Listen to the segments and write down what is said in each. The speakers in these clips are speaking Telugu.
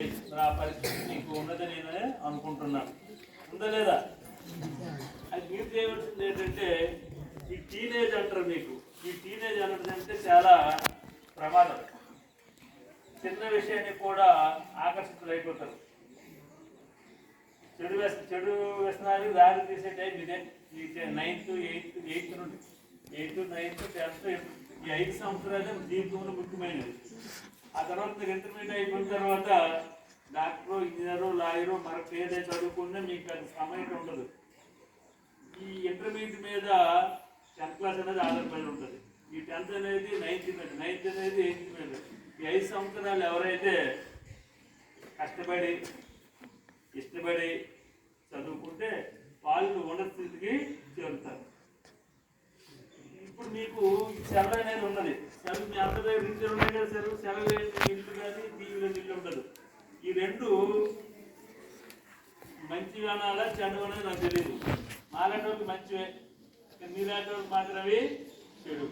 మరి పరిస్థితి మీకు ఉన్నదని అనుకుంటున్నాను. ఉందా లేదా? అది మీరు చేయవలసింది ఏంటంటే ఈ టీనేజ్ అంటారు మీకు. ఈ టీనేజ్ అన్నది అంటే చాలా ప్రమాదం. చిన్న విషయానికి కూడా ఆకర్షితులైపోతారు చెడు వ్యస చెడు వ్యసనాలు దారి తీసే టైం ఇదే. ఈ నైన్త్ ఎయిత్ ఎయిత్ నుండి ఎయిత్ నైన్త్ టెన్త్ ఈ ఐదు సంవత్సరాలే జీవితంలో ముఖ్యమైనది తర్వాత మీరు ఇంటర్మీడియట్ అయిపోయిన తర్వాత డాక్టరు ఇంజనీరు లాయరు మరొక ఏదైతే చదువుకున్నా మీకు అది సమయం ఉండదు. ఈ ఇంటర్మీడియట్ మీద టెన్త్ క్లాస్ అనేది ఆధారపడి ఉంటుంది. ఈ టెన్త్ అనేది నైన్త్ మీద నైన్త్ అనేది ఎయిత్ మీద. ఈ ఐదు సంవత్సరాలు ఎవరైతే కష్టపడి ఇష్టపడి చదువుకుంటే వాళ్ళు ఉన్నత స్థితికి చేరుతారు. ఇప్పుడు మీకు ఈ అనేది ఉన్నది సెలవు మీ అందరి ఇంట్లో ఉన్నాయి కదా సెలవు సెలవు ఏంటి ఇల్లు కానీ టీవీలో ఇల్లు ఉండదు ఈ రెండు మంచి అనాలా చెడు అనేది నాకు తెలియదు మాలాంటి మంచివే మీలాంటి వాళ్ళకి చెడు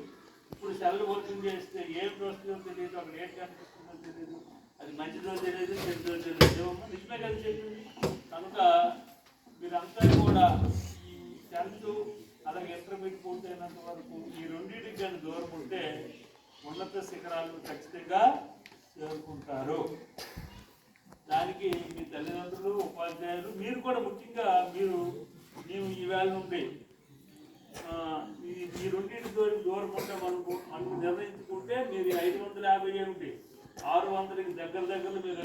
ఇప్పుడు సెల్ వర్షం చేస్తే ఏం వస్తుందో తెలియదు అక్కడ ఏం కనిపిస్తుందో తెలియదు అది మంచిదో తెలియదు చెడుదో తెలియదు నిజమే కదా చెప్పింది కనుక మీరంతా కూడా ఈ సెల్ అలాగే ఇంటర్మీడియట్ పూర్తయినంత వరకు కానీ దూరం ఉన్నత శిఖరాలను ఖచ్చితంగా చేరుకుంటారు. దానికి మీ తల్లిదండ్రులు ఉపాధ్యాయులు మీరు కూడా ముఖ్యంగా మీరు మేము ఈవేళ నుండి ఈ రెండింటి దూరం దూరం ఉంటే మనకు మనకు నిర్ణయించుకుంటే మీరు ఐదు వందల యాభై ఏమిటి ఆరు వందలకి దగ్గర దగ్గర మీరు